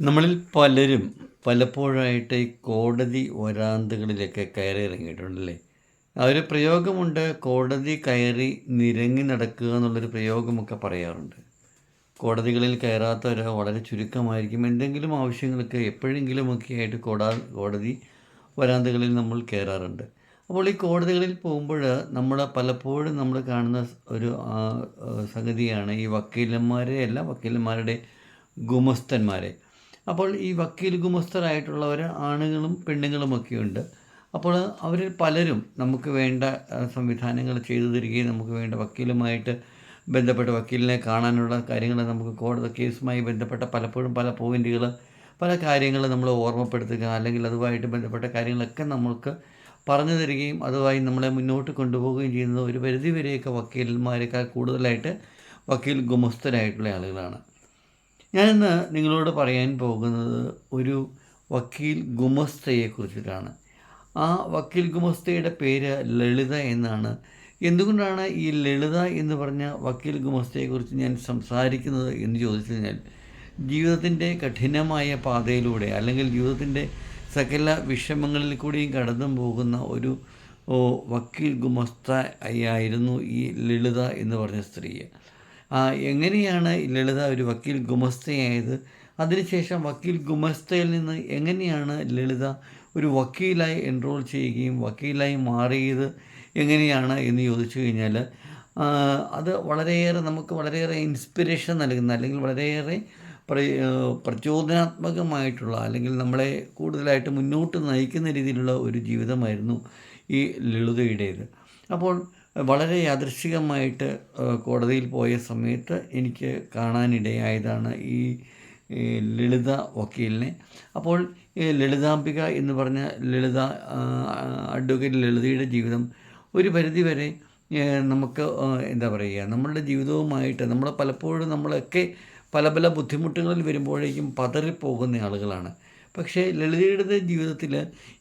നമ്മളിൽ പലരും പലപ്പോഴായിട്ട് ഈ കോടതി വരാന്തകളിലൊക്കെ കയറി ഇറങ്ങിയിട്ടുണ്ടല്ലേ? ആ ഒരു പ്രയോഗമുണ്ട് കോടതി കയറി നിരങ്ങി നടക്കുക എന്നുള്ളൊരു പ്രയോഗമൊക്കെ പറയാറുണ്ട്. കോടതികളിൽ കയറാത്തവർ വളരെ ചുരുക്കമായിരിക്കും. എന്തെങ്കിലും ആവശ്യങ്ങൾക്ക് എപ്പോഴെങ്കിലുമൊക്കെ ആയിട്ട് കോടാ കോടതി വരാന്തകളിൽ നമ്മൾ കയറാറുണ്ട്. അപ്പോൾ ഈ കോടതികളിൽ പോകുമ്പോൾ നമ്മൾ പലപ്പോഴും നമ്മൾ കാണുന്ന ഒരു സംഗതിയാണ് ഈ വക്കീലന്മാരെ അല്ല വക്കീലന്മാരുടെ ഗുമസ്തന്മാരെ. അപ്പോൾ ഈ വക്കീൽ ഗുമസ്തരായിട്ടുള്ളവർ ആണുങ്ങളും പെണ്ണുങ്ങളുമൊക്കെ ഉണ്ട് അപ്പോൾ അവരിൽ പലരും നമുക്ക് വേണ്ട സംവിധാനങ്ങൾ ചെയ്തു തരികയും നമുക്ക് വേണ്ട വക്കീലുമായിട്ട് ബന്ധപ്പെട്ട വക്കീലിനെ കാണാനുള്ള കാര്യങ്ങൾ നമുക്ക് കോടതി കേസുമായി ബന്ധപ്പെട്ട പലപ്പോഴും പല പോയിന്റുകൾ പല കാര്യങ്ങൾ നമ്മൾ ഓർമ്മപ്പെടുത്തുക അല്ലെങ്കിൽ അതുമായിട്ട് ബന്ധപ്പെട്ട കാര്യങ്ങളൊക്കെ നമുക്ക് പറഞ്ഞു തരികയും അതുമായി നമ്മളെ മുന്നോട്ട് കൊണ്ടുപോവുകയും ചെയ്യുന്നത് ഒരു പരിധിവരെയൊക്കെ വക്കീലന്മാരെക്കാൾ കൂടുതലായിട്ട് വക്കീൽ ഗുമസ്തരായിട്ടുള്ള ആളുകളാണ്. ഞാനിന്ന് നിങ്ങളോട് പറയാൻ പോകുന്നത് ഒരു വക്കീൽ ഗുമസ്തയെക്കുറിച്ചിട്ടാണ്. ആ വക്കീൽ ഗുമസ്തയുടെ പേര് ലളിത എന്നാണ്. എന്തുകൊണ്ടാണ് ഈ ലളിത എന്ന് പറഞ്ഞ വക്കീൽ ഗുമസ്തയെക്കുറിച്ച് ഞാൻ സംസാരിക്കുന്നത് എന്ന് ചോദിച്ചു കഴിഞ്ഞാൽ ജീവിതത്തിന്റെ കഠിനമായ പാതയിലൂടെ അല്ലെങ്കിൽ ജീവിതത്തിന്റെ സകല വിഷമങ്ങളിൽ കൂടിയും കടന്നു പോകുന്ന ഒരു വക്കീൽ ഗുമസ്ത ആയിരുന്നു ഈ ലളിത എന്ന് പറഞ്ഞ സ്ത്രീ. ആ, എങ്ങനെയാണ് ലളിത ഒരു വക്കീൽ ഗുമസ്തയായത്? അതിനുശേഷം വക്കീൽ ഗുമസ്തയിൽ നിന്ന് എങ്ങനെയാണ് ലളിത ഒരു വക്കീലായി എൻറോൾ ചെയ്യുകയും വക്കീലായി മാറിയത് എങ്ങനെയാണ് എന്ന് ചോദിച്ചു കഴിഞ്ഞാൽ അത് വളരെയേറെ നമുക്ക് വളരെയേറെ ഇൻസ്പിറേഷൻ നൽകുന്ന അല്ലെങ്കിൽ വളരെയേറെ പ്ര പ്രചോദനാത്മകമായിട്ടുള്ള അല്ലെങ്കിൽ നമ്മളെ കൂടുതലായിട്ട് മുന്നോട്ട് നയിക്കുന്ന രീതിയിലുള്ള ഒരു ജീവിതമായിരുന്നു ഈ ലളിതയുടേത്. അപ്പോൾ വളരെ യാദൃശ്ചികമായിട്ട് കോടതിയിൽ പോയ സമയത്ത് എനിക്ക് കാണാനിടയായതാണ് ഈ ലളിത വക്കീലിനെ. അപ്പോൾ ലളിതാംബിക എന്ന് പറഞ്ഞ ലളിത അഡ്വക്കേറ്റ് ലളിതയുടെ ജീവിതം ഒരു പരിധിവരെ നമുക്ക് എന്താ പറയുക നമ്മളുടെ ജീവിതവുമായിട്ട് നമ്മൾ പലപ്പോഴും നമ്മളൊക്കെ പല പല ബുദ്ധിമുട്ടുകളിൽ വരുമ്പോഴേക്കും പതറിപ്പോകുന്ന ആളുകളാണ്. പക്ഷേ ലളിതയുടെ ജീവിതത്തിൽ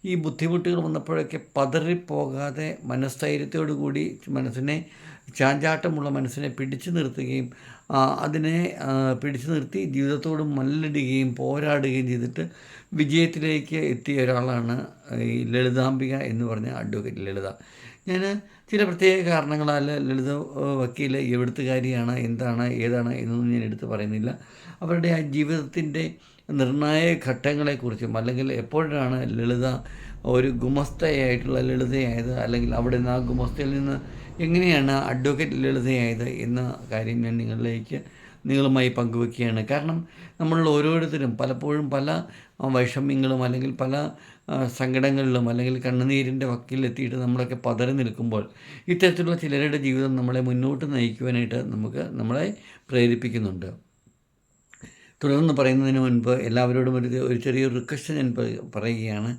ഈ ബുദ്ധിമുട്ടുകൾ വന്നപ്പോഴൊക്കെ പതറിപ്പോകാതെ മനസ്ഥൈര്യത്തോടു കൂടി മനസ്സിനെ ചാഞ്ചാട്ടമുള്ള മനസ്സിനെ പിടിച്ചു നിർത്തുകയും അതിനെ പിടിച്ചു നിർത്തി ജീവിതത്തോട് മല്ലിടുകയും പോരാടുകയും ചെയ്തിട്ട് വിജയത്തിലേക്ക് എത്തിയ ഒരാളാണ് ഈ ലളിതാംബിക എന്ന് പറഞ്ഞ അഡ്വക്കേറ്റ് ലളിത. ഞാൻ ചില പ്രത്യേക കാരണങ്ങളാൽ ലളിത വക്കീൽ എവിടുത്തുകാരിയാണ് എന്താണ് ഏതാണ് എന്നൊന്നും ഞാൻ എടുത്ത് പറയുന്നില്ല. അവരുടെ ആ ജീവിതത്തിന്റെ നിർണായക ഘട്ടങ്ങളെക്കുറിച്ചും അല്ലെങ്കിൽ എപ്പോഴാണ് ലളിത ഒരു ഗുമസ്തയായിട്ടുള്ള ലളിതയായത് അല്ലെങ്കിൽ അവിടെ നിന്ന് ആ ഗുമസ്തയിൽ നിന്ന് എങ്ങനെയാണ് അഡ്വക്കേറ്റ് ലളിതയായത് എന്ന കാര്യം ഞാൻ നിങ്ങളിലേക്ക് നിങ്ങളുമായി പങ്കുവെക്കുകയാണ്. കാരണം നമ്മൾ ഓരോരുത്തരും പലപ്പോഴും പല വൈഷമ്യങ്ങളും അല്ലെങ്കിൽ പല സങ്കടങ്ങളിലും അല്ലെങ്കിൽ കണ്ണുനീരിന്റെ വക്കിലെത്തിയിട്ട് നമ്മളൊക്കെ പതറി നിൽക്കുമ്പോൾ ഇത്തരത്തിലുള്ള ചിലരുടെ ജീവിതം നമ്മളെ മുന്നോട്ട് നയിക്കുവാനായിട്ട് നമുക്ക് നമ്മളെ പ്രേരിപ്പിക്കുന്നുണ്ട്. തുടർന്ന് പറയുന്നതിന് മുൻപ് എല്ലാവരോടും ഒരു ഒരു ചെറിയൊരു റിക്വസ്റ്റ് ഞാൻ പറയുകയാണ്.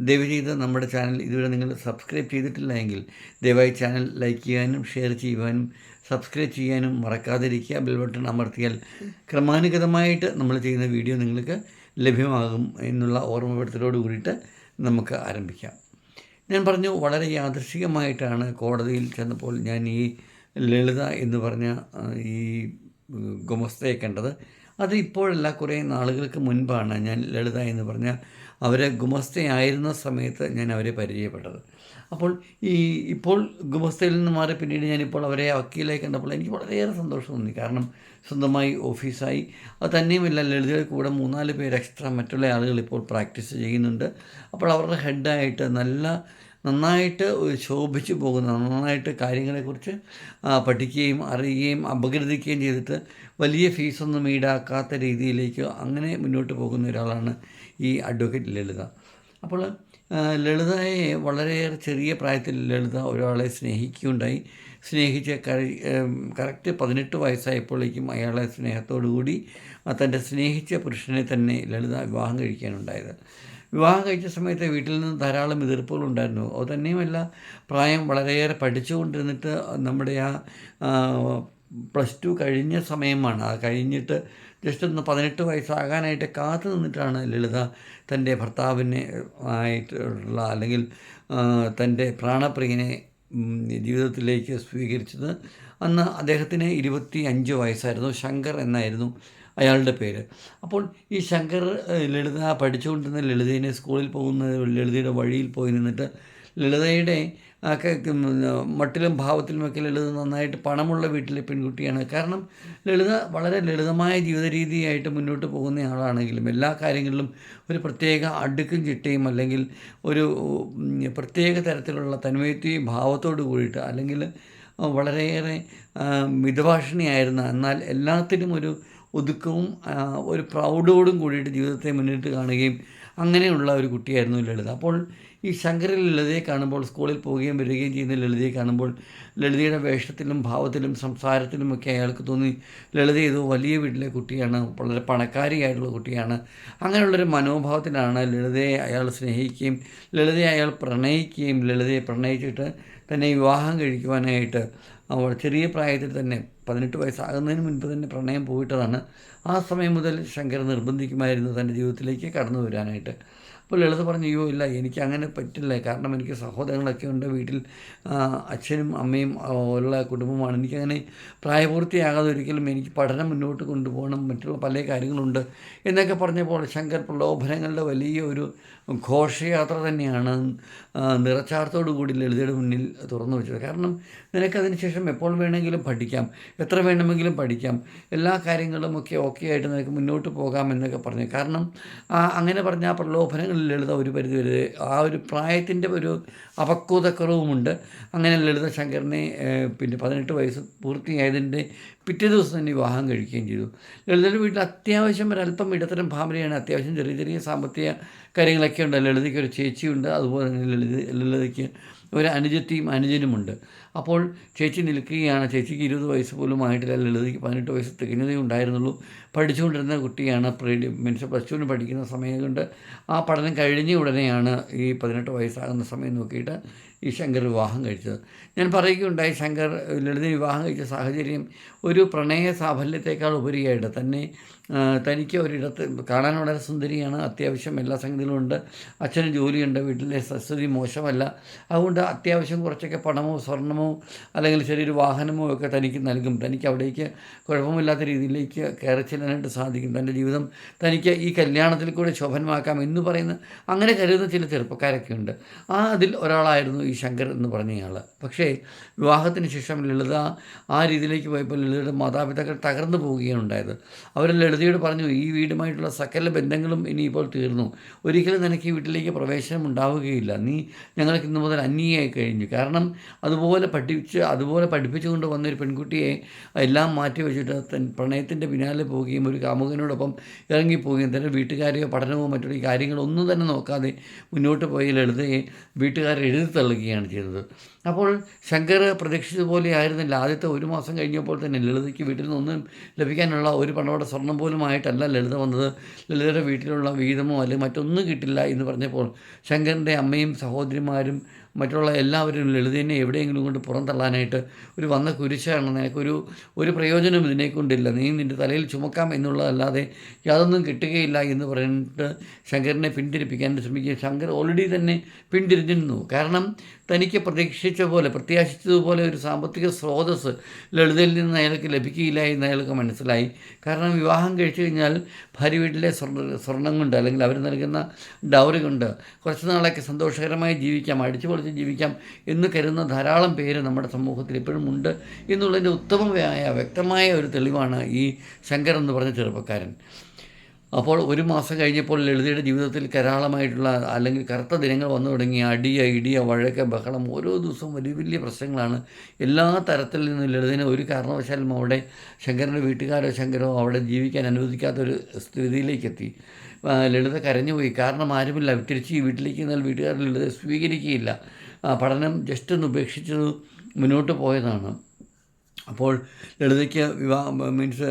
ദയവ് ചെയ്ത് നമ്മുടെ ചാനൽ ഇതുവരെ നിങ്ങൾ സബ്സ്ക്രൈബ് ചെയ്തിട്ടില്ല എങ്കിൽ ദയവായി ചാനൽ ലൈക്ക് ചെയ്യാനും ഷെയർ ചെയ്യുവാനും സബ്സ്ക്രൈബ് ചെയ്യാനും മറക്കാതിരിക്കുക. ബെൽ ബട്ടൺ അമർത്തിയാൽ ക്രമാനുഗതമായിട്ട് നമ്മൾ ചെയ്യുന്ന വീഡിയോ നിങ്ങൾക്ക് ലഭ്യമാകും എന്നുള്ള ഓർമ്മപ്പെടുത്തലോട് കൂടിയിട്ട് നമുക്ക് ആരംഭിക്കാം. ഞാൻ പറഞ്ഞു വളരെ യാദൃശികമായിട്ടാണ് കോടതിയിൽ ചെന്നപ്പോൾ ഞാൻ ഈ ലളിത എന്ന് പറഞ്ഞ ഈ ഗുമസ്തയെ കണ്ടത്. അത് ഇപ്പോഴല്ല കുറേ നാളുകൾക്ക് മുൻപാണ് ഞാൻ ലളിത എന്ന് പറഞ്ഞ അവരെ ഗുമസ്തയായിരുന്ന സമയത്ത് ഞാൻ അവരെ പരിചയപ്പെട്ടത്. അപ്പോൾ ഈ ഇപ്പോൾ ഗുമസ്തയിൽ നിന്ന് മാറി പിന്നീട് ഞാനിപ്പോൾ അവരെ വക്കീലായി കണ്ടപ്പോൾ എനിക്ക് വളരെയേറെ സന്തോഷം തോന്നി. കാരണം സ്വന്തമായി ഓഫീസായി. അത് തന്നെയുമല്ല ലളിതയുടെ കൂടെ മൂന്നാൽ പേര് എക്സ്ട്രാ മറ്റുള്ള ആളുകൾ ഇപ്പോൾ പ്രാക്ടീസ് ചെയ്യുന്നുണ്ട്. അപ്പോൾ അവരുടെ ഹെഡായിട്ട് നല്ല നന്നായിട്ട് ശോഭിച്ചു പോകുന്ന നന്നായിട്ട് കാര്യങ്ങളെക്കുറിച്ച് പഠിക്കുകയും അറിയുകയും അപഗ്രഥിക്കുകയും ചെയ്തിട്ട് വലിയ ഫീസൊന്നും ഈടാക്കാത്ത രീതിയിലേക്ക് അങ്ങനെ മുന്നോട്ട് പോകുന്ന ഒരാളാണ് ഈ അഡ്വക്കേറ്റ് ലളിത. അപ്പോൾ ലളിതയെ വളരെയേറെ ചെറിയ പ്രായത്തിൽ ലളിത ഒരാളെ സ്നേഹിക്കുകയുണ്ടായി. സ്നേഹിച്ച് കറക്റ്റ് പതിനെട്ട് വയസ്സായപ്പോഴേക്കും അയാളെ സ്നേഹത്തോടുകൂടി തന്റെ സ്നേഹിച്ച പുരുഷനെ തന്നെ ലളിത വിവാഹം കഴിക്കാനുണ്ടായത്. വിവാഹം കഴിച്ച സമയത്ത് വീട്ടിൽ നിന്ന് ധാരാളം എതിർപ്പുകളുണ്ടായിരുന്നു. അത് തന്നെയുമല്ല പ്രായം വളരെയേറെ പഠിച്ചുകൊണ്ടിരുന്നിട്ട് നമ്മുടെ ആ, പ്ലസ് ടു കഴിഞ്ഞ സമയമാണ്. അത് കഴിഞ്ഞിട്ട് ജസ്റ്റ് ഒന്ന് പതിനെട്ട് വയസ്സാകാനായിട്ട് കാത്തു നിന്നിട്ടാണ് ലളിത തന്റെ ഭർത്താവിനെ ആയിട്ടുള്ള അല്ലെങ്കിൽ തന്റെ പ്രാണപ്രിയനെ ജീവിതത്തിലേക്ക് സ്വീകരിച്ചത് അന്ന് അദ്ദേഹത്തിന് ഇരുപത്തി അഞ്ച് വയസ്സായിരുന്നു. ശങ്കർ എന്നായിരുന്നു അയാളുടെ പേര്. അപ്പോൾ ഈ ശങ്കർ ലളിത പഠിച്ചുകൊണ്ടിരുന്ന ലളിതേനെ സ്കൂളിൽ പോകുന്ന ലളിതയുടെ വഴിയിൽ പോയി നിന്നിട്ട് ലളിതയുടെ ഒക്കെ മട്ടിലും ഭാവത്തിലുമൊക്കെ ലളിത നന്നായിട്ട് പണമുള്ള വീട്ടിലെ പെൺകുട്ടിയാണ്. കാരണം ലളിത വളരെ ലളിതമായ ജീവിത രീതിയായിട്ട് മുന്നോട്ട് പോകുന്ന ആളാണെങ്കിലും എല്ലാ കാര്യങ്ങളിലും ഒരു പ്രത്യേക അടുക്കും ചിട്ടയും അല്ലെങ്കിൽ ഒരു പ്രത്യേക തരത്തിലുള്ള തന്മയത്വയും ഭാവത്തോട് കൂടിയിട്ട് അല്ലെങ്കിൽ വളരെയേറെ മിതഭാഷിണിയായിരുന്ന എന്നാൽ എല്ലാത്തിനും ഒരു ഒതുക്കവും ഒരു പ്രൗഡോടും കൂടിയിട്ട് ജീവിതത്തെ മുന്നിട്ട് കാണുകയും അങ്ങനെയുള്ള ഒരു കുട്ടിയായിരുന്നു ലളിത. അപ്പോൾ ഈ ശങ്കരൻ ലളിതയെ കാണുമ്പോൾ സ്കൂളിൽ പോവുകയും വരികയും ചെയ്യുന്ന ലളിതയെ കാണുമ്പോൾ ലളിതയുടെ വേഷത്തിലും ഭാവത്തിലും സംസാരത്തിലുമൊക്കെ അയാൾക്ക് തോന്നി ലളിത ഏതോ വലിയ വീട്ടിലെ കുട്ടിയാണ് വളരെ പണക്കാരിയായിട്ടുള്ള കുട്ടിയാണ്. അങ്ങനെയുള്ളൊരു മനോഭാവത്തിലാണ് ലളിതയെ അയാൾ സ്നേഹിക്കുകയും ലളിതയെ അയാൾ പ്രണയിക്കുകയും ലളിതയെ പ്രണയിച്ചിട്ട് തന്നെ വിവാഹം കഴിക്കുവാനായിട്ട് അവൾ ചെറിയ പ്രായത്തിൽ തന്നെ പതിനെട്ട് വയസ്സാകുന്നതിന് മുൻപ് തന്നെ പ്രണയം പോയിട്ടതാണ്. ആ സമയം മുതൽ ശങ്കർ നിർബന്ധിക്കുമായിരുന്നു തന്റെ ജീവിതത്തിലേക്ക് കടന്നു വരാനായിട്ട്. അപ്പോൾ ലളിത പറഞ്ഞു അയ്യോ ഇല്ല എനിക്ക് അങ്ങനെ പറ്റില്ല. കാരണം എനിക്ക് സഹോദരങ്ങളൊക്കെ ഉണ്ട് വീട്ടിൽ. അച്ഛനും അമ്മയും ഉള്ള കുടുംബമാണ്. എനിക്കങ്ങനെ പ്രായപൂർത്തിയാകാതെ ഒരിക്കലും എനിക്ക് പഠനം മുന്നോട്ട് കൊണ്ടുപോകണം. മറ്റുള്ള പല കാര്യങ്ങളുണ്ട്. എന്നൊക്കെ പറഞ്ഞപ്പോൾ ശങ്കർ പ്രലോഭനങ്ങളുടെ വലിയ ഒരു ഘോഷയാത്ര തന്നെയാണ് നിറച്ചാർത്തോടു കൂടി ലളിതയുടെ മുന്നിൽ തുറന്നു വെച്ചത്. കാരണം നിനക്കതിന് ശേഷം എപ്പോൾ വേണമെങ്കിലും പഠിക്കാം എത്ര വേണമെങ്കിലും പഠിക്കാം എല്ലാ കാര്യങ്ങളും ഒക്കെ ഓക്കെ ആയിട്ട് നിനക്ക് മുന്നോട്ട് പോകാം എന്നൊക്കെ പറഞ്ഞു. കാരണം അങ്ങനെ പറഞ്ഞ ആ പ്രലോഭനങ്ങളിൽ ലളിത ഒരു പരിധി വരെ ആ ഒരു പ്രായത്തിന്റെ ഒരു അപക്വതക്കുറവുമുണ്ട് അങ്ങനെ ലളിത ശങ്കറിനെ പിന്നെ പതിനെട്ട് വയസ്സ് പൂർത്തിയായതിന്റെ പിറ്റേ ദിവസം തന്നെ വിവാഹം കഴിക്കുകയും ചെയ്തു. ലളിതയുടെ വീട്ടിൽ അത്യാവശ്യം ഒരല്പം ഇടത്തരം ഫാമിലിയാണ്. അത്യാവശ്യം ചെറിയ ചെറിയ സാമ്പത്തിക കാര്യങ്ങളൊക്കെ ഉണ്ട്. ലളിതയ്ക്ക് ഒരു ചേച്ചിയുണ്ട്. അതുപോലെ തന്നെ ലളിത ലളിതയ്ക്ക് ഒരു അനുജത്തിയും അനുജനുമുണ്ട്. അപ്പോൾ ചേച്ചി നിൽക്കുകയാണ്. ചേച്ചിക്ക് ഇരുപത് വയസ്സ് പോലും ആയിട്ടില്ല. ലളിതയ്ക്ക് പതിനെട്ട് വയസ്സ് തികഞ്ഞതേ ഉണ്ടായിരുന്നുള്ളൂ. പഠിച്ചുകൊണ്ടിരുന്ന കുട്ടിയാണ് പ്രീ മീൻസ് പ്ലസ് ടുവിന് പഠിക്കുന്ന സമയം കൊണ്ട് ആ പഠനം കഴിഞ്ഞ ഉടനെയാണ് ഈ പതിനെട്ട് വയസ്സാകുന്ന സമയം നോക്കിയിട്ട് ഈ ശങ്കർ വിവാഹം കഴിച്ചത്. ഞാൻ പറയുകയുണ്ടായി ശങ്കർ ലളിത വിവാഹം കഴിച്ച സാഹചര്യം ഒരു പ്രണയ സാഫല്യത്തെക്കാൾ ഉപരിയായിട്ട് തന്നെ തനിക്ക് ഒരിടത്ത് കാണാൻ വളരെ സുന്ദരിയാണ്. അത്യാവശ്യം എല്ലാ സംഗതികളും ഉണ്ട്. അച്ഛന് ജോലിയുണ്ട്. വീട്ടിലെ സ്ഥിതി മോശമല്ല. അതുകൊണ്ട് അത്യാവശ്യം കുറച്ചൊക്കെ പണമോ സ്വർണമോ അല്ലെങ്കിൽ ചെറിയൊരു വാഹനമോ ഒക്കെ തനിക്ക് നൽകും. തനിക്ക് അവിടേക്ക് കുഴപ്പമില്ലാത്ത രീതിയിലേക്ക് കയറി ചെല്ലാനായിട്ട് സാധിക്കും. തന്റെ ജീവിതം തനിക്ക് ഈ കല്യാണത്തിൽ കൂടെ ശോഭനമാക്കാം എന്ന് പറയുന്ന അങ്ങനെ കരുതുന്ന ചില ചെറുപ്പക്കാരൊക്കെ ഉണ്ട്. ആ അതിൽ ഒരാളായിരുന്നു ഈ ശങ്കർ എന്ന് പറഞ്ഞയാൾ പക്ഷേ വിവാഹത്തിന് ശേഷം ലളിത ആ രീതിയിലേക്ക് പോയപ്പോൾ ലളിതയുടെ മാതാപിതാക്കൾ തകർന്നു പോവുകയാണ് ഉണ്ടായത്. അവർ ലളിതയോട് പറഞ്ഞു ഈ വീടുമായിട്ടുള്ള സകല ബന്ധങ്ങളും ഇനിയിപ്പോൾ തീർന്നു. ഒരിക്കലും നിനക്ക് ഈ വീട്ടിലേക്ക് പ്രവേശനം ഉണ്ടാവുകയില്ല. നീ ഞങ്ങൾക്ക് ഇന്നു മുതൽ അന്യയായി കഴിഞ്ഞു. കാരണം അതുപോലെ പഠിപ്പിച്ച് അതുപോലെ പഠിപ്പിച്ചുകൊണ്ട് വന്നൊരു പെൺകുട്ടിയെ എല്ലാം മാറ്റി വെച്ചിട്ട് തൻ പ്രണയത്തിന്റെ പിന്നാലെ പോവുകയും ഒരു കാമുകനോടൊപ്പം ഇറങ്ങിപ്പോവുകയും തന്നെ വീട്ടുകാരെയോ പഠനമോ മറ്റുള്ള കാര്യങ്ങളൊന്നും തന്നെ നോക്കാതെ മുന്നോട്ട് പോയി ലളിതയെ വീട്ടുകാരെ എഴുതി തള്ളുകയാണ് ചെയ്തത്. അപ്പോൾ ശങ്കർ പ്രതീക്ഷിച്ചതുപോലെ ആയിരുന്നില്ല. ആദ്യത്തെ ഒരു മാസം കഴിഞ്ഞപ്പോൾ തന്നെ ലളിതയ്ക്ക് വീട്ടിൽ നിന്നൊന്നും ലഭിക്കാനുള്ള ഒരു പണവട സ്വർണം പോലും ആയിട്ടല്ല ലളിത വന്നത്. ലളിതയുടെ വീട്ടിലുള്ള വീതമോ അല്ലെങ്കിൽ മറ്റൊന്നും കിട്ടില്ല എന്ന് പറഞ്ഞപ്പോൾ ശങ്കറിന്റെ അമ്മയും സഹോദരിമാരും മറ്റുള്ള എല്ലാവരും ലളിതനെ എവിടെയെങ്കിലും കൊണ്ട് പുറന്തള്ളാനായിട്ട് ഒരു വന്ന കുരിശാണ് നിനക്കൊരു ഒരു പ്രയോജനം ഇതിനെക്കൊണ്ടില്ല. നീ നിന്റെ തലയിൽ ചുമക്കാം എന്നുള്ളതല്ലാതെ യാതൊന്നും കിട്ടുകയില്ല എന്ന് പറഞ്ഞിട്ട് ശങ്കരനെ പിന്തിരിപ്പിക്കാൻ ശ്രമിക്കുക ശങ്കർ ഓൾറെഡി തന്നെ പിന്തിരിഞ്ഞിരുന്നു. കാരണം തനിക്ക് പ്രതീക്ഷിച്ച പോലെ പ്രത്യാശിച്ചതുപോലെ ഒരു സാമ്പത്തിക സ്രോതസ്സ് ലളിതയിൽ നിന്ന് അയാൾക്ക് ലഭിക്കുകയില്ല എന്ന് അയാൾക്ക് മനസ്സിലായി. കാരണം വിവാഹം കഴിച്ചു കഴിഞ്ഞാൽ ഭാര്യ വീട്ടിലെ സ്വർണ സ്വർണം കൊണ്ട് അല്ലെങ്കിൽ അവർ നൽകുന്ന ഡൗറി കൊണ്ട് കുറച്ച് നാളൊക്കെ സന്തോഷകരമായി ജീവിക്കാം അടിച്ചു പൊളിച്ച് ജീവിക്കാം എന്ന് കരുതുന്ന ധാരാളം പേര് നമ്മുടെ സമൂഹത്തിൽ ഇപ്പോഴും ഉണ്ട് എന്നുള്ളതിന്റെ ഉത്തമമായ വ്യക്തമായ ഒരു തെളിവാണ് ഈ ശങ്കർ എന്ന് പറഞ്ഞ ചെറുപ്പക്കാരൻ. അപ്പോൾ ഒരു മാസം കഴിഞ്ഞപ്പോൾ ലളിതയുടെ ജീവിതത്തിൽ കരാളമായിട്ടുള്ള അല്ലെങ്കിൽ കറുത്ത ദിനങ്ങൾ വന്നു തുടങ്ങി അടിയ ഇടിയ വഴക്ക ബഹളം ഓരോ ദിവസവും വലിയ വലിയ പ്രശ്നങ്ങളാണ്. എല്ലാ തരത്തിൽ നിന്നും ലളിതനെ ഒരു കാരണവശാലും അവിടെ ശങ്കരന്റെ വീട്ടുകാരോ ശങ്കരോ അവിടെ ജീവിക്കാൻ അനുവദിക്കാത്തൊരു സ്ഥിതിയിലേക്കെത്തി. ലളിത കരഞ്ഞുപോയി. കാരണം ആരുമില്ല. തിരിച്ച് ഈ വീട്ടിലേക്ക് എന്നാൽ വീട്ടുകാർ ലളിത സ്വീകരിക്കുകയില്ല. പഠനം ജസ്റ്റ് ഒന്ന് ഉപേക്ഷിച്ചത് മുന്നോട്ട് പോയതാണ്. അപ്പോൾ ലളിതയ്ക്ക് വിവാഹ മീൻസ്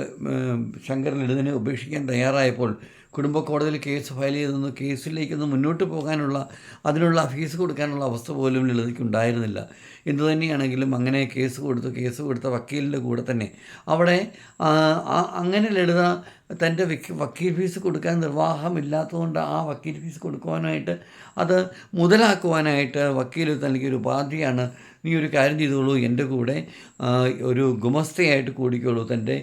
ശങ്കർ ലളിതനെ ഉപേക്ഷിക്കാൻ തയ്യാറായപ്പോൾ കുടുംബ കോടതിയിൽ കേസ് ഫയൽ ചെയ്തൊന്ന് കേസിലേക്കൊന്ന് മുന്നോട്ട് പോകാനുള്ള അതിനുള്ള ഫീസ് കൊടുക്കാനുള്ള അവസ്ഥ പോലും ലളിതയ്ക്ക് ഉണ്ടായിരുന്നില്ല. എന്തു തന്നെയാണെങ്കിലും അങ്ങനെ കേസ് കൊടുത്തു കേസ് കൊടുത്ത വക്കീലിന്റെ കൂടെ തന്നെ അവിടെ അങ്ങനെ ലളിത തന്റെ വിക് വക്കീൽ ഫീസ് കൊടുക്കാൻ നിർവാഹമില്ലാത്തതുകൊണ്ട് ആ വക്കീൽ ഫീസ് കൊടുക്കുവാനായിട്ട് അത് മുതലാക്കുവാനായിട്ട് വക്കീൽ തനിക്കൊരു ഉപാധിയാണ് നീ ഒരു കാര്യം ചെയ്തോളൂ. എന്റെ കൂടെ ഒരു ഗുമസ്തയായിട്ട് കൂടിക്കോളൂ. തന്റെ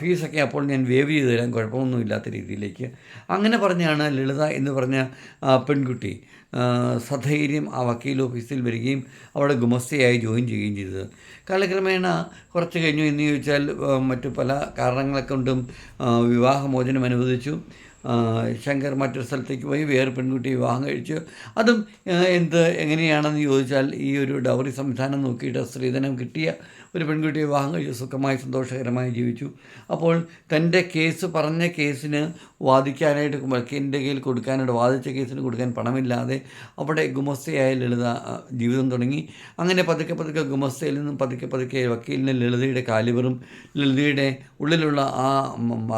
ഫീസൊക്കെ അപ്പോൾ ഞാൻ വേവ് ചെയ്ത് തരാം. കുഴപ്പമൊന്നും ഇല്ലാത്ത രീതിയിലേക്ക്. അങ്ങനെ പറഞ്ഞാണ് ലളിത എന്ന് പറഞ്ഞ പെൺകുട്ടി സധൈര്യം ആ വക്കീൽ ഓഫീസിൽ വരികയും അവിടെ ഗുമസ്തയായി ജോയിൻ ചെയ്യുകയും ചെയ്തത്. കാലക്രമേണ കുറച്ച് കഴിഞ്ഞു എന്ന് ചോദിച്ചാൽ മറ്റു പല കാരണങ്ങളെ കൊണ്ടും വിവാഹമോചനം അനുവദിച്ചു. ശങ്കർ മറ്റൊരു സ്ഥലത്തേക്ക് പോയി വേറെ പെൺകുട്ടി വിവാഹം കഴിച്ചു. അതും എന്ത് എങ്ങനെയാണെന്ന് ചോദിച്ചാൽ ഈ ഒരു ഡൗറി സംവിധാനം നോക്കിയിട്ട് സ്ത്രീധനം കിട്ടിയ ഒരു പെൺകുട്ടിയെ വിവാഹം കഴിച്ചു. സുഖമായി സന്തോഷകരമായി ജീവിച്ചു. അപ്പോൾ തന്റെ കേസ് പറഞ്ഞ കേസിന് വാദിക്കാനായിട്ട് വക്കീലിന്റെ കയ്യിൽ കൊടുക്കാനായിട്ട് വാദിച്ച കേസിന് കൊടുക്കാൻ പണമില്ലാതെ അവിടെ ഗുമസ്തയായ ലളിത ജീവിതം തുടങ്ങി. അങ്ങനെ പതുക്കെ പതുക്കെ ഗുമസ്തയിൽ നിന്നും പതുക്കെ പതുക്കെ വക്കീലിന് ലളിതയുടെ കാലിവറും ലളിതയുടെ ഉള്ളിലുള്ള ആ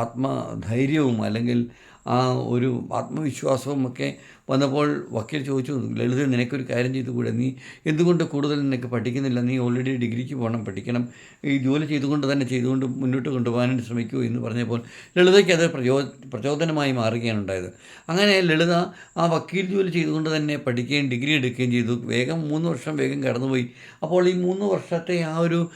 ആത്മധൈര്യവും അല്ലെങ്കിൽ ആ ഒരു ആത്മവിശ്വാസവും ഒക്കെ വന്നപ്പോൾ വക്കീൽ ചോദിച്ചു ലളിത നിനക്കൊരു കാര്യം ചെയ്തുകൂടെ? നീ എന്തുകൊണ്ട് കൂടുതൽ നിനക്ക് പഠിക്കുന്നില്ല? നീ ഓൾറെഡി ഡിഗ്രിക്ക് പോകണം പഠിക്കണം. ഈ ജോലി ചെയ്തുകൊണ്ട് തന്നെ ചെയ്തുകൊണ്ട് മുന്നോട്ട് കൊണ്ടുപോകാനായിട്ട് ശ്രമിക്കൂ എന്ന് പറഞ്ഞപ്പോൾ ലളിതയ്ക്ക് അത് പ്രചോ പ്രചോദനമായി മാറുകയാണ് ഉണ്ടായത്. അങ്ങനെ ലളിത ആ വക്കീൽ ജോലി ചെയ്തുകൊണ്ട് തന്നെ പഠിക്കുകയും ഡിഗ്രി എടുക്കുകയും ചെയ്തു. വേഗം മൂന്ന് വർഷം വേഗം കടന്നുപോയി. അപ്പോൾ ഈ മൂന്ന് വർഷത്തെ ആ ഒരു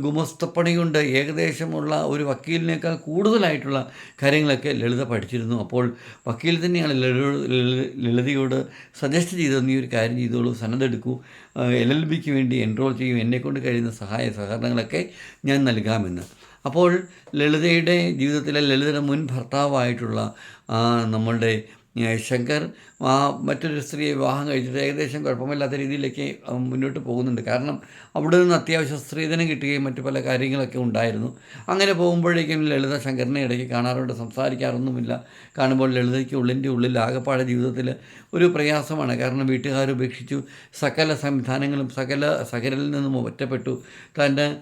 ഗുമസ്തപ്പണി കൊണ്ട് ഏകദേശമുള്ള ഒരു വക്കീലിനേക്കാൾ കൂടുതലായിട്ടുള്ള കാര്യങ്ങളൊക്കെ ലളിത പഠിച്ചിരുന്നു. അപ്പോൾ വക്കീൽ തന്നെയാണ് ലളിത- ലളിതയോട് സജസ്റ്റ് ചെയ്തത് നീ ഒരു കാര്യം ചെയ്തോളൂ സന്നദ്ധെടുക്കൂ എൽ എൽ ബിക്ക് വേണ്ടി എൻറോൾ ചെയ്യും. എന്നെക്കൊണ്ട് കഴിയുന്ന സഹായ സഹകരണങ്ങളൊക്കെ ഞാൻ നൽകാമെന്ന്. അപ്പോൾ ലളിതയുടെ ജീവിതത്തിലെ ലളിതയുടെ മുൻ ഭർത്താവായിട്ടുള്ള നമ്മളുടെ ശങ്കർ മറ്റൊരു സ്ത്രീയെ വിവാഹം കഴിച്ചിട്ട് ഏകദേശം കുഴപ്പമില്ലാത്ത രീതിയിലേക്ക് മുന്നോട്ട് പോകുന്നുണ്ട്. കാരണം അവിടെ നിന്ന് അത്യാവശ്യം സ്ത്രീധനം കിട്ടുകയും മറ്റു പല കാര്യങ്ങളൊക്കെ ഉണ്ടായിരുന്നു. അങ്ങനെ പോകുമ്പോഴേക്കും ലളിത ശങ്കറിനെ ഇടയ്ക്ക് കാണാറുണ്ട്. സംസാരിക്കാറൊന്നുമില്ല. കാണുമ്പോൾ ലളിതയ്ക്ക് ഉള്ളിന്റെ ഉള്ളിൽ ആകപ്പാടെ ജീവിതത്തിൽ ഒരു പ്രയാസമാണ്. കാരണം വീട്ടുകാർ ഉപേക്ഷിച്ചു. സകല സംവിധാനങ്ങളും സകല സകലിൽ നിന്നും ഒറ്റപ്പെട്ടു. തന്റെ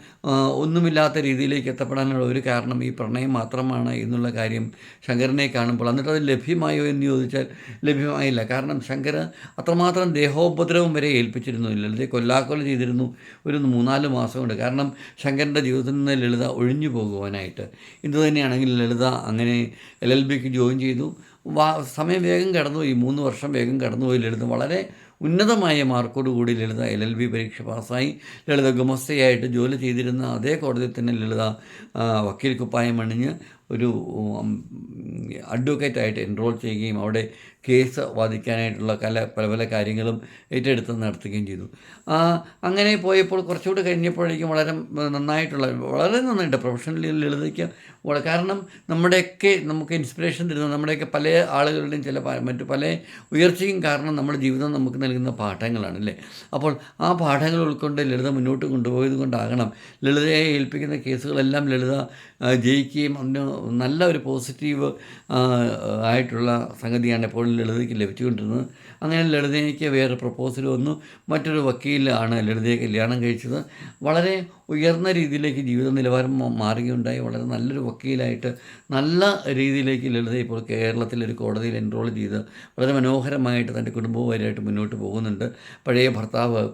ഒന്നുമില്ലാത്ത രീതിയിലേക്ക് എത്തപ്പെടാനുള്ള ഒരു കാരണം ഈ പ്രണയം മാത്രമാണ് എന്നുള്ള കാര്യം ശങ്കരനെ കാണുമ്പോൾ. എന്നിട്ട് അത് ലഭ്യമായോ എന്ന് ചോദിച്ചാൽ ലഭ്യമായില്ല കാരണം ശങ്കര അത്രമാത്രം ദേഹോപദ്രവം വരെ ഏൽപ്പിച്ചിരുന്നു ലളിതയെ കൊല്ലാക്കൊല ചെയ്തിരുന്നു ഒരു മൂന്നാൽ മാസം കൊണ്ട്. കാരണം ശങ്കരന്റെ ജീവിതത്തിൽ നിന്ന് ലളിത ഒഴിഞ്ഞു പോകുവാനായിട്ട്. ഇതുതന്നെയാണെങ്കിൽ ലളിത അങ്ങനെ എൽ എൽ ബിക്ക് ജോയിൻ ചെയ്തു. സമയം വേഗം കടന്നുപോയി. മൂന്ന് വർഷം വേഗം കടന്നുപോയി ലളിത. വളരെ ഉന്നതമായ മാർക്കോടുകൂടി ലളിത എൽ എൽ ബി പരീക്ഷ പാസ്സായി. ലളിത ഗുമസ്തയായിട്ട് ജോലി ചെയ്തിരുന്ന അതേ കോടതിയിൽ തന്നെ ലളിത വക്കീൽ കുപ്പായം അണിഞ്ഞ് ഒരു അഡ്വക്കേറ്റായിട്ട് എൻറോൾ ചെയ്യുകയും അവിടെ കേസ് വാദിക്കാനായിട്ടുള്ള കല പല പല കാര്യങ്ങളും ഏറ്റെടുത്ത് നടത്തുകയും ചെയ്തു. അങ്ങനെ പോയപ്പോൾ കുറച്ചുകൂടി കഴിഞ്ഞപ്പോഴേക്കും വളരെ നന്നായിട്ടുള്ള വളരെ നന്നായിട്ട് പ്രൊഫഷണലി ലളിതയ്ക്ക് കാരണം നമ്മുടെയൊക്കെ നമുക്ക് ഇൻസ്പിറേഷൻ തരുന്ന നമ്മുടെയൊക്കെ പല ആളുകളുടെയും ചില മറ്റു പല ഉയർച്ചയും കാരണം നമ്മുടെ ജീവിതം നമുക്ക് നൽകുന്ന പാഠങ്ങളാണ് അല്ലേ? അപ്പോൾ ആ പാഠങ്ങൾ ഉൾക്കൊണ്ട് ലളിത മുന്നോട്ട് കൊണ്ടുപോയത് കൊണ്ടാകണം. ലളിതയെ ഏൽപ്പിക്കുന്ന കേസുകളെല്ലാം ലളിത ജയിക്കുകയും അതിന് നല്ല ഒരു പോസിറ്റീവ് ആയിട്ടുള്ള സംഗതിയാണ് എപ്പോഴും ലളിതയ്ക്ക് ലഭിച്ചുകൊണ്ടിരുന്നത്. അങ്ങനെ ലളിതയ്ക്ക് വേറെ പ്രപ്പോസൽ വന്നു. മറ്റൊരു വക്കീലാണ് ലളിതയെ കല്യാണം കഴിച്ചത്. വളരെ ഉയർന്ന രീതിയിലേക്ക് ജീവിത നിലവാരം മാറുകയുണ്ടായി. വളരെ നല്ലൊരു വക്കീലായിട്ട് നല്ല രീതിയിലേക്ക് ലളിത ഇപ്പോൾ കേരളത്തിലൊരു കോടതിയിൽ എൻറോൾ ചെയ്ത് വളരെ മനോഹരമായിട്ട് തന്റെ കുടുംബവുമായിട്ട് മുന്നോട്ട് പോകുന്നുണ്ട്. പഴയ ഭർത്താവ്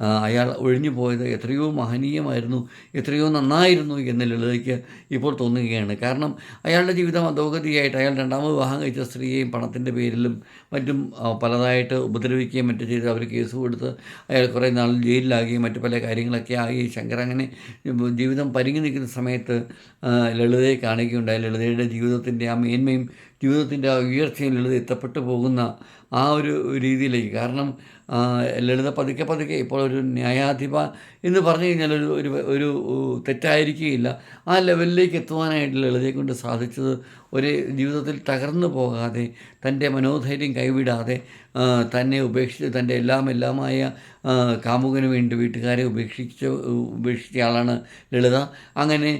അയാൾ ഒഴിഞ്ഞു പോയത് എത്രയോ മഹനീയമായിരുന്നു എത്രയോ നന്നായിരുന്നു എന്ന ലളിതയ്ക്ക് ഇപ്പോൾ തോന്നുകയാണ്. കാരണം അയാളുടെ ജീവിതം അധോഗതിയായിട്ട് അയാൾ രണ്ടാമത് വിവാഹം കഴിച്ച സ്ത്രീയെയും പണത്തിന്റെ പേരിലും മറ്റും പലതായിട്ട് ഉപദ്രവിക്കുകയും മറ്റു ചെയ്ത് അവർ കേസ് കൊടുത്ത് അയാൾ കുറേ നാൾ ജയിലിലാകുകയും മറ്റു പല കാര്യങ്ങളൊക്കെ ആയി. ശങ്കർ അങ്ങനെ ജീവിതം പരിങ്ങി നിൽക്കുന്ന സമയത്ത് ലളിതയെ കാണുകയുണ്ടായി ലളിതയുടെ ജീവിതത്തിന്റെ ആ മേന്മയും ജീവിതത്തിന്റെ ആ ഉയർച്ചയും ലളിത എത്തപ്പെട്ടു പോകുന്ന ആ ഒരു രീതിയിലേക്ക്. കാരണം ലളിത പതുക്കെ പതുക്കെ ഇപ്പോൾ ഒരു ന്യായാധിപ എന്ന് പറഞ്ഞു കഴിഞ്ഞാൽ ഒരു ഒരു ഒരു തെറ്റായിരിക്കുകയില്ല. ആ ലെവലിലേക്ക് എത്തുവാനായിട്ട് ലളിതയെ കൊണ്ട് സാധിച്ചത് ഒരു ജീവിതത്തിൽ തകർന്നു പോകാതെ തന്റെ മനോധൈര്യം കൈവിടാതെ തന്നെ ഉപേക്ഷിച്ച് തന്റെ എല്ലാം എല്ലാമായ കാമുകന് വേണ്ടി വീട്ടുകാരെ ഉപേക്ഷിച്ച ഉപേക്ഷിച്ച ആളാണ് ലളിത. അങ്ങനെ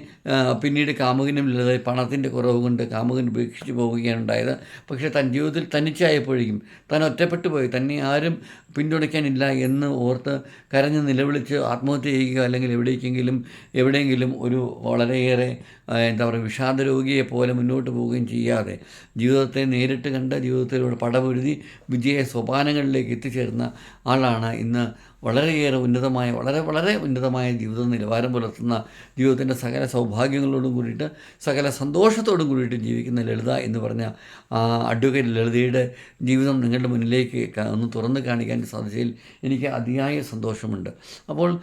പിന്നീട് കാമുകനും ലളിത പണത്തിന്റെ കുറവ് കൊണ്ട് കാമുകൻ ഉപേക്ഷിച്ച് പോവുകയാണ് ഉണ്ടായത്. പക്ഷേ തൻ ജീവിതത്തിൽ തനിച്ചായപ്പോഴേക്കും താൻ ഒറ്റപ്പെട്ടു പോയി. തന്നെ ആരും പിന്തുണയ്ക്കാനില്ല എന്ന് ഓർത്ത് കരഞ്ഞ് നിലവിളിച്ച് ആത്മഹത്യ ചെയ്യുക അല്ലെങ്കിൽ എവിടേക്കെങ്കിലും എവിടെയെങ്കിലും ഒരു വളരെയേറെ എന്താ പറയുക വിഷാദ രോഗിയെ പോലെ മുന്നോട്ട് പോവുകയും ചെയ്യാതെ ജീവിതത്തെ നേരിട്ട് കണ്ട് ജീവിതത്തിലൂടെ പടപൊരുതി വിജയ സോപാനങ്ങളിലേക്ക് എത്തിച്ചേർന്ന ആളാണ് ഇന്ന് വളരെയേറെ ഉന്നതമായ വളരെ വളരെ ഉന്നതമായ ജീവിത നിലവാരം പുലർത്തുന്ന ജീവിതത്തിന്റെ സകല സൗഭാഗ്യങ്ങളോടും കൂടിയിട്ട് സകല സന്തോഷത്തോടും കൂടിയിട്ട് ജീവിക്കുന്ന ലളിത എന്ന് പറഞ്ഞ അഡ്വക്കേറ്റ് ലളിതയുടെ ജീവിതം നിങ്ങളുടെ മുന്നിലേക്ക് ഒന്ന് തുറന്ന് കാണിക്കാൻ സാധിച്ചതിൽ എനിക്ക് അതിയായ സന്തോഷമുണ്ട്. അപ്പോൾ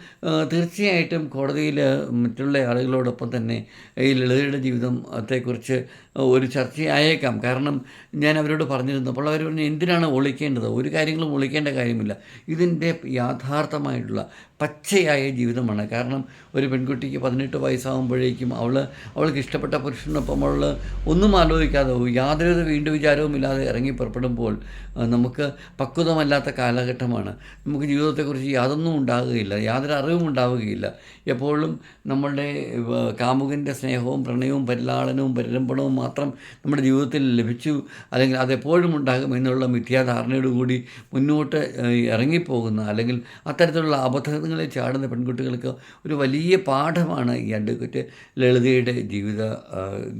തീർച്ചയായിട്ടും കോടതിയിൽ മറ്റുള്ള ആളുകളോടൊപ്പം തന്നെ ഈ ലളിതയുടെ ജീവിതത്തെക്കുറിച്ച് ഒരു ചർച്ചയായേക്കാം. കാരണം ഞാൻ അവരോട് പറഞ്ഞിരുന്നു അപ്പോൾ അവർ പറഞ്ഞു എന്തിനാണ് ഒളിക്കേണ്ടത്? ഒരു കാര്യങ്ങളും ഒളിക്കേണ്ട കാര്യമില്ല. ഇതിന്റെ യാഥാർത്ഥമായിട്ടുള്ള പച്ചയായ ജീവിതമാണ്. കാരണം ഒരു പെൺകുട്ടിക്ക് പതിനെട്ട് വയസ്സാകുമ്പോഴേക്കും അവൾ അവൾക്ക് ഇഷ്ടപ്പെട്ട പുരുഷനൊപ്പം അവൾ ഒന്നും ആലോചിക്കാതെ യാതൊരു വീണ്ടും വിചാരവും ഇല്ലാതെ ഇറങ്ങി പുറപ്പെടുമ്പോൾ നമുക്ക് പക്വതമല്ലാത്ത കാലഘട്ടമാണ്. നമുക്ക് ജീവിതത്തെക്കുറിച്ച് യാതൊന്നും ഉണ്ടാകുകയില്ല യാതൊരു അറിവും ഉണ്ടാവുകയില്ല. എപ്പോഴും നമ്മളുടെ കാമുകന്റെ സ്നേഹവും പ്രണയവും പരിലാളനവും പരിരംഭണവും മാത്രം നമ്മുടെ ജീവിതത്തിൽ ലഭിച്ചു അല്ലെങ്കിൽ അതെപ്പോഴും ഉണ്ടാകും എന്നുള്ള മിഥ്യാധാരണയോടുകൂടി മുന്നോട്ട് ഇറങ്ങിപ്പോകുന്ന അല്ലെങ്കിൽ അത്തരത്തിലുള്ള അബദ്ധങ്ങളിൽ ചാടുന്ന പെൺകുട്ടികൾക്ക് ഒരു വലിയ പാഠമാണ് ഈ അഡ്വക്കറ്റ് ലളിതയുടെ ജീവിത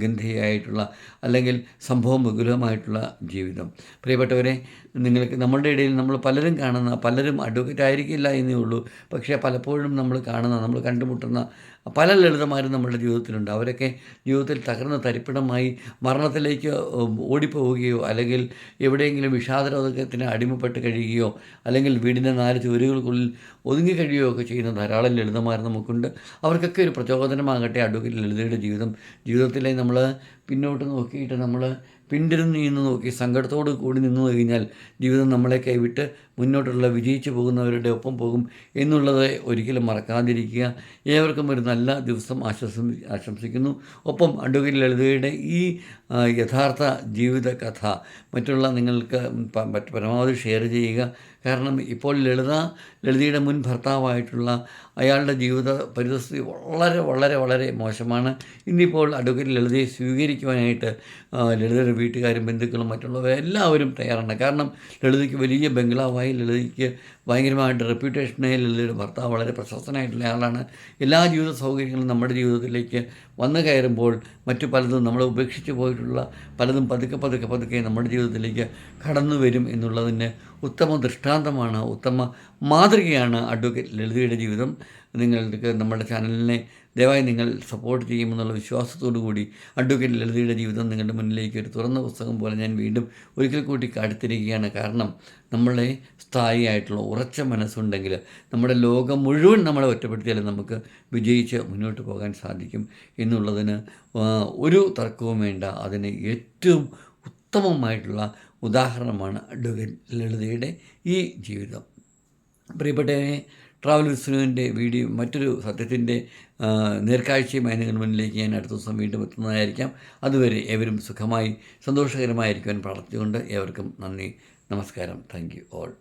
ഗന്ധിയായിട്ടുള്ള അല്ലെങ്കിൽ സംഭവം ബഹുലമായിട്ടുള്ള ജീവിതം. പ്രിയപ്പെട്ടവരെ നിങ്ങൾക്ക് നമ്മളുടെ ഇടയിൽ നമ്മൾ പലരും കാണുന്ന പലരും അഡ്വക്കറ്റ് ആയിരിക്കില്ല എന്നേ ഉള്ളൂ. പക്ഷേ പലപ്പോഴും നമ്മൾ കാണുന്ന നമ്മൾ കണ്ടുമുട്ടുന്ന പല ലളിതമാരും നമ്മുടെ ജീവിതത്തിലുണ്ട്. അവരൊക്കെ ജീവിതത്തിൽ തകർന്ന തരിപ്പിടമായി മരണത്തിലേക്ക് ഓടിപ്പോവുകയോ അല്ലെങ്കിൽ എവിടെയെങ്കിലും വിഷാദരോഗത്തിന് അടിമപ്പെട്ട് കഴിയുകയോ അല്ലെങ്കിൽ വീടിന്റെ നാല് ചുവരുകൾക്കുള്ളിൽ ഒതുങ്ങി കഴിയുകയോ ഒക്കെ ചെയ്യുന്ന ധാരാളം ലളിതമാർ നമുക്കുണ്ട്. അവർക്കൊക്കെ ഒരു പ്രചോദനമാകട്ടെ. അഡ്വക്കേറ്റ് ലളിതയുടെ ജീവിതം ജീവിതത്തിലെ നമ്മൾ പിന്നോട്ട് നോക്കിയിട്ട് നമ്മൾ പിന്തിരിഞ്ഞ് നിന്ന് നോക്കി സങ്കടത്തോട് കൂടി നിന്ന് കഴിഞ്ഞാൽ ജീവിതം നമ്മളെ കൈവിട്ട് മുന്നോട്ടുള്ള വിജയിച്ചു പോകുന്നവരുടെ ഒപ്പം പോകും എന്നുള്ളത് ഒരിക്കലും മറക്കാതിരിക്കുക. ഏവർക്കും ഒരു നല്ല ദിവസം ആശംസ ആശംസിക്കുന്നു. ഒപ്പം അഡ്വക്കേറ്റ് ലളിതയുടെ ഈ യഥാർത്ഥ ജീവിത കഥ മറ്റുള്ള നിങ്ങൾക്ക് പരമാവധി ഷെയർ ചെയ്യുക. കാരണം ഇപ്പോൾ ലളിത ലളിതയുടെ മുൻ ഭർത്താവായിട്ടുള്ള അയാളുടെ ജീവിത പരിതസ്ഥിതി വളരെ വളരെ വളരെ മോശമാണ്. ഇന്നിപ്പോൾ അഡ്വക്കേറ്റ് ലളിതയെ സ്വീകരിക്കുവാനായിട്ട് ലളിതയുടെ വീട്ടുകാരും ബന്ധുക്കളും മറ്റുള്ളവർ എല്ലാവരും തയ്യാറാണ്. കാരണം ലളിതയ്ക്ക് വലിയ ബംഗ്ലാവായി ലളിതയ്ക്ക് ഭയങ്കരമായിട്ട് റെപ്യൂട്ടേഷനായി ലളിതയുടെ ഭർത്താവ് വളരെ പ്രശസ്തനായിട്ടുള്ള ആളാണ്. എല്ലാ ജീവിത സൗകര്യങ്ങളും നമ്മുടെ ജീവിതത്തിലേക്ക് വന്നു കയറുമ്പോൾ മറ്റു പലതും നമ്മൾ ഉപേക്ഷിച്ച് പോയിട്ടുള്ള പലതും പതുക്കെ പതുക്കെ പതുക്കെ നമ്മുടെ ജീവിതത്തിലേക്ക് കടന്നു വരും എന്നുള്ളതിന് ഉത്തമ ദൃഷ്ടാന്തമാണ് ഉത്തമ മാതൃകയാണ് അഡ്വക്കേറ്റ് ലളിതയുടെ ജീവിതം. നിങ്ങൾക്ക് നമ്മുടെ ചാനലിനെ ദയവായി നിങ്ങൾ സപ്പോർട്ട് ചെയ്യുമെന്നുള്ള വിശ്വാസത്തോടു കൂടി അഡ്വക്കേറ്റ് ലളിതയുടെ ജീവിതം നിങ്ങളുടെ മുന്നിലേക്ക് ഒരു തുറന്ന പുസ്തകം പോലെ ഞാൻ വീണ്ടും ഒരിക്കൽ കൂടി കാടുത്തിരിക്കുകയാണ് കാരണം നമ്മളെ സ്ഥായിയായിട്ടുള്ള ഉറച്ച മനസ്സുണ്ടെങ്കിൽ നമ്മുടെ ലോകം മുഴുവൻ നമ്മളെ ഒറ്റപ്പെടുത്തിയാൽ നമുക്ക് വിജയിച്ച് മുന്നോട്ട് പോകാൻ സാധിക്കും എന്നുള്ളതിന് ഒരു തർക്കവും വേണ്ട. അതിന് ഏറ്റവും ഉത്തമമായിട്ടുള്ള ഉദാഹരണമാണ് അഡ്വക്കേറ്റ് ലളിതയുടെ ഈ ജീവിതം. പ്രിയപ്പെട്ടവരെ ട്രാവൽ വിസ്നുവിന്റെ വീഡിയോ മറ്റൊരു സത്യത്തിന്റെ നേർക്കാഴ്ചയും നിങ്ങളുടെ മുന്നിലേക്ക് ഞാൻ അടുത്ത ദിവസം വീണ്ടും എത്തുന്നതായിരിക്കാം. അതുവരെ ഏവരും സുഖമായി സന്തോഷകരമായിരിക്കുവാൻ പ്രാർത്ഥിച്ചുകൊണ്ട് ഏവർക്കും നന്ദി നമസ്കാരം. Thank you all